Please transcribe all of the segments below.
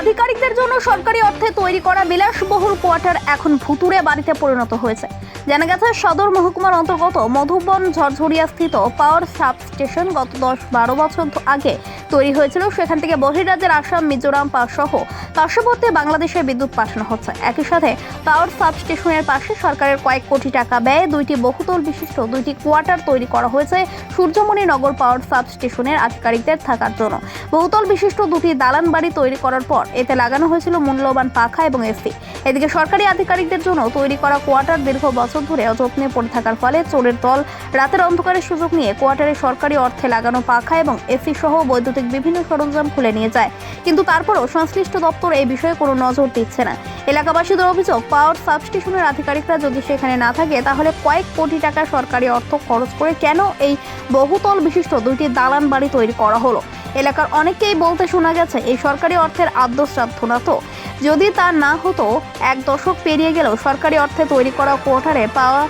আধিকারিকদের জন্য সরকারি অর্থে তৈরি করা বিলাসবহুল কোয়ার্টার এখন ভুতুরে বাড়িতে পরিণত হয়েছে। জানা গেছে, সদর মহকুমার অন্তর্গত মধুবন ঝরঝরিয়া স্থিত পাওয়ার সাব স্টেশন গত দশ বারো বছর আগে তৈরি হয়েছিল। সেখান থেকে বহির্রাজ্যের আসাম, মিজোরাম সহ পার্শ্ববর্তী বাংলাদেশে বিদ্যুৎ পাঠানো হচ্ছে। একই সাথে পাওয়ার সাব স্টেশনের পাশে সরকারের কয়েক কোটি টাকা ব্যয়ে দুইটি বহুতল বিশিষ্ট, দুইটি কোয়ার্টার তৈরি করা হয়েছে সূর্যমণি নগর পাওয়ার সাব স্টেশনের আধিকারিকদের থাকার জন্য। বহুতল বিশিষ্ট দুটি দালান বাড়ি তৈরি করার পর এতে লাগানো হয়েছিল মূল্যবান পাখা এবং এসি। এদিকে সরকারি আধিকারিকদের জন্য তৈরি করা কোয়ার্টার দীর্ঘ বছর ধরে অযত্নে পড়ে থাকার ফলে চোরের দল রাতের অন্ধকারের সুযোগ নিয়ে কোয়ার্টারে সরকারি অর্থে লাগানো পাখা এবং এসি সহ বৈদ্যুতিক বিভিন্ন সরঞ্জাম খুলে নিয়ে যায়। কিন্তু তারপরও সংশ্লিষ্ট দপ্তর এই বিষয়ে কোনো নজর দিচ্ছে না। এলাকাবাসীদের অভিযোগ, পাওয়ার সাবস্টেশনের আধিকারিকরা যদি সেখানে না থাকে, তাহলে কয়েক কোটি টাকা সরকারি অর্থ খরচ করে কেন এই বহুতল বিশিষ্ট দুইটি দালান বাড়ি তৈরি করা হলো? এলাকার অনেকেই বলতে শোনা গেছে, এই সরকারি অর্থের আদ্যশ্রাদ্ধ না তো। যদি তা না হতো, এক দশক পেরিয়ে গেলেও সরকারি অর্থে তৈরি করা কোয়ার্টারে পাওয়া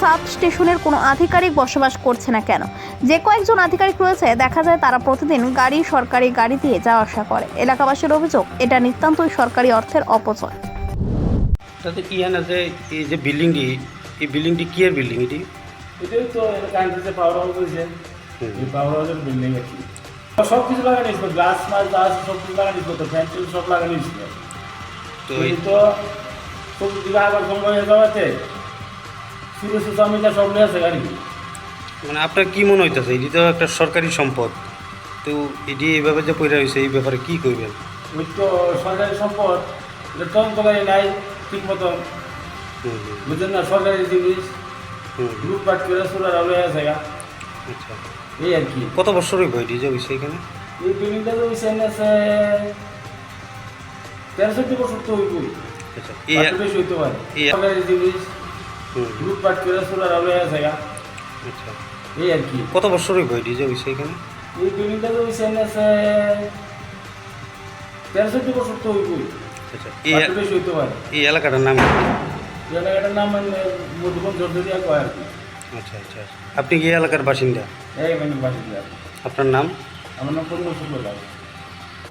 সাব স্টেশনের কোনো আধিকারিক বসবাস করছে না কেন? যে কয়েকজন আধিকারিক রয়েছে দেখা যায় তারা প্রতিদিন গাড়ি সরকারি গাড়ি দিয়ে যাওয়া আসা করে। এলাকাবাসীর অভিযোগ এটা নিতান্তই সরকারি অর্থের অপচয়। তাতে ইয়ান আছে এই যে বিল্ডিংটি এই বিল্ডিংটি কি এর বিল্ডিং এটি? এটাই তো কান্ট্রিতে পাওয়ার হাউস হয়েছে এই পাওয়ার হাউসের বিল্ডিং আর কি সব কিছু লাগানো ছিল গ্লাস যা আছে সব কিছু লাগানো ছিল তো ফ্যান ছিল সব লাগানো ছিল তো এই কিন্তু সব দিকে আবার কম হয়ে যাওয়াতে সব আছে গাড়ি। মানে আপনার কি মনে হইতেছে? এটি তো একটা সরকারি সম্পদ। তো এটি এইভাবে যে পড়ে রয়েছে এই ব্যাপারে কি করবেন ওই তো সরকারি সম্পদ এটা তদন্তকারী নাই ঠিক মতন বুঝলেন না সরকারি জিনিস। লুটপাট করে চুরার আলো আছে আচ্ছা। এই আর কি। কত বছর হইব এটি যে হয়েছে এখানে? এই বিল্ডিংটা তো হয়েছে আছে তেরো চোদ্দ বছর তো হইবই। আচ্ছা এই জিনিস। হুম, লুটপাট করে চুরার আলো আছে আচ্ছা। এই আর কি। কত বছর হইব এটি যে হয়েছে এখানে? এই বিল্ডিংটা তো হয়েছে আছে তেরো চোদ্দ বছর তো হইবই। আচ্ছা এই এলাকাটার নাম এই এলাকাটার নাম মানে মধুবন জর্জরিয়া কয় আর কি। আচ্ছা আচ্ছা আচ্ছা। আপনি কি এলাকার বাসিন্দা? এই মানে বাসিন্দা। আপনার নাম? আমার নাম পরিমল শুক্ল